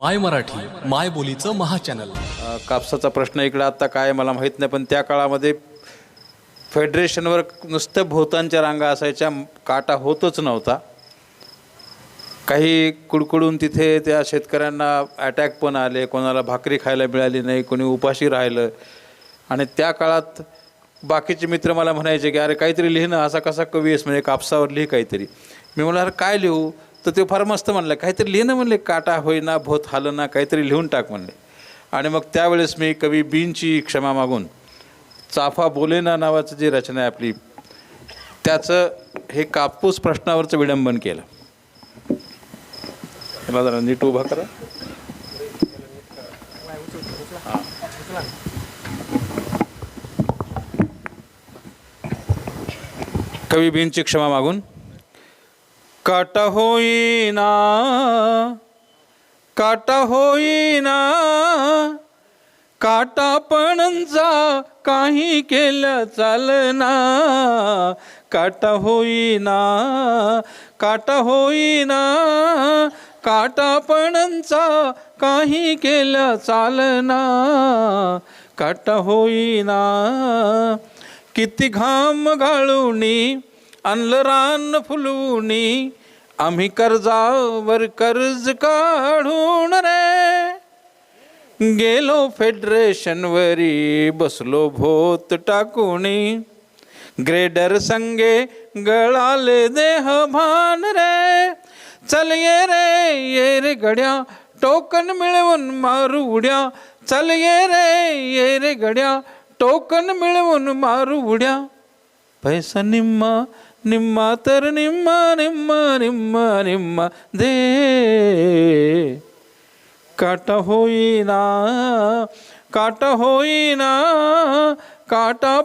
माय मराठी माय बोलीचं महाचॅनल. चॅनल कापसाचा प्रश्न इकडे आत्ता काय मला माहीत नाही पण त्या काळामध्ये फेडरेशनवर नुसतं भोवतांच्या रांगा असायच्या काटा होतच नव्हता. काही कुडकुडून तिथे त्या शेतकऱ्यांना अटॅक पण आले कोणाला भाकरी खायला मिळाली नाही कोणी उपाशी राहिलं. आणि त्या काळात बाकीचे मित्र मला म्हणायचे की अरे काहीतरी लिहिणं असा कसा कवी आहेस म्हणजे कापसावर लिही काहीतरी. मी म्हणलं अरे काय लिहू? तर ते फार मस्त म्हणलं काहीतरी लिहिणं म्हणले काटा होईना भोत हालना काहीतरी लिहून टाक म्हणले. आणि मग त्यावेळेस मी कवी बींची क्षमा मागून चाफा बोलेना नावाचं जी रचना आहे आपली त्याचं हे कापूस प्रश्नावरचं विडंबन केलं. मला जरा नीट उभा करा. कवी बींची क्षमा मागून काटा होईना काटा होईना काटा पणचा काही केलं चालना. काटा होईना काटा होईना काटा पणचा काही केलं चालना. काटा होईना किती घाम घालूनी आणलं रान फुलवणी आम्ही कर्जावर कर्ज काढून रे. गेलो फेडरेशनवरी बसलो भोत टाकुणी ग्रेडर संगे गळाले देह भान रे. चल ये रे ये रे गड्या टोकन मिळवून मारू उड्या. चल ये रे ये रे गड्या टोकन मिळवून मारू उड्या. पैसा निम्मा निम्मा तर निम्मा निम्मा निम्मा निम्मा दे काट होईना काट होईना काटा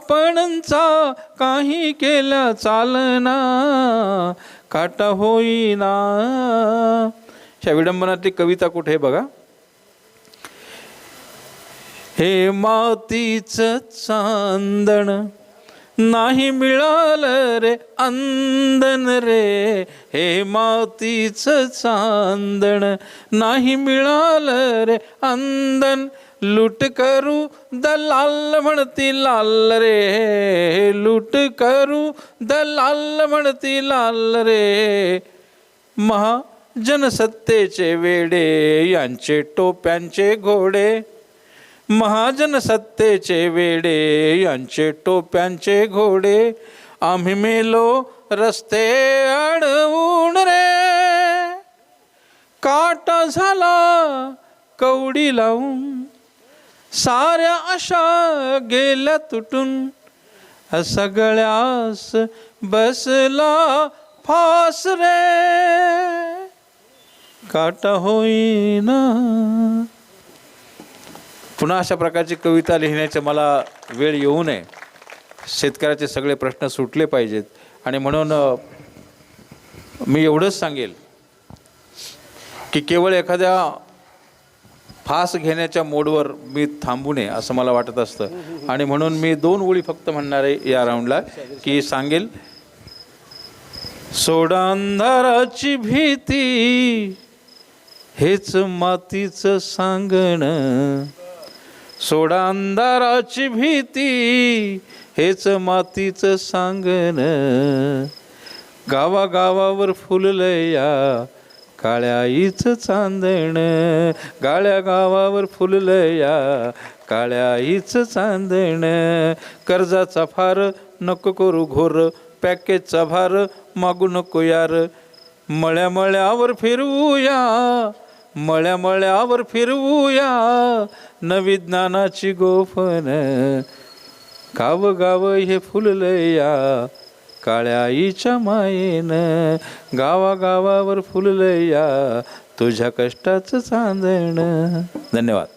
काही केलं चालना काटा होईना ह्या विडंबनातली कविता कुठे आहे बघा हे मातीचं चांदण नाही मिळालं रे अंदन रे. हे मातीच चांदण नाही मिळालं रे अंदन. लूट करू दलाल म्हणती लाल रे. लूट करू दलाल म्हणती लाल रे. महाजनसत्तेचे वेडे यांचे टोप्यांचे घोडे. महाजन सत्तेचे वेडे यांचे टोप्यांचे घोडे आम्ही मेलो रस्ते अडवून रे. काटा झाला कवडी लावून साऱ्या अशा गेल्या तुटून सगळ्यास बसला फास रे. काटा होईना पुन्हा अशा प्रकारची कविता लिहिण्याचे मला वेळ येऊ नये. शेतकऱ्याचे सगळे प्रश्न सुटले पाहिजेत. आणि म्हणून मी एवढंच सांगेल की केवळ एखाद्या फास घेण्याच्या मोडवर मी थांबू नये असं मला वाटत असतं. आणि म्हणून मी दोन ओळी फक्त म्हणणार आहे या राऊंडला की सांगेल सोडांधाराची भीती हेच मातीचं सांगणं सोडा अंधाराची भीती हेच मातीचं सांगण. गावागावावर फुललया या काळ्या आईचं चांदण. गाळ्या गावावर फुललया या काळ्या आईचं चांदण. कर्जाचा फार नको करू घोर पॅकेजचा भार मागू नको यार. मळ्या मळ्यावर फिरवूया मळ्या मळ्यावर फिरवूया. नवी ज्ञानाची गोफन गाव गाव हे फुललंय या काळ्या आईच्या मायेनं. गावागावावर फुललया या तुझ्या कष्टाचं चांदण. धन्यवाद.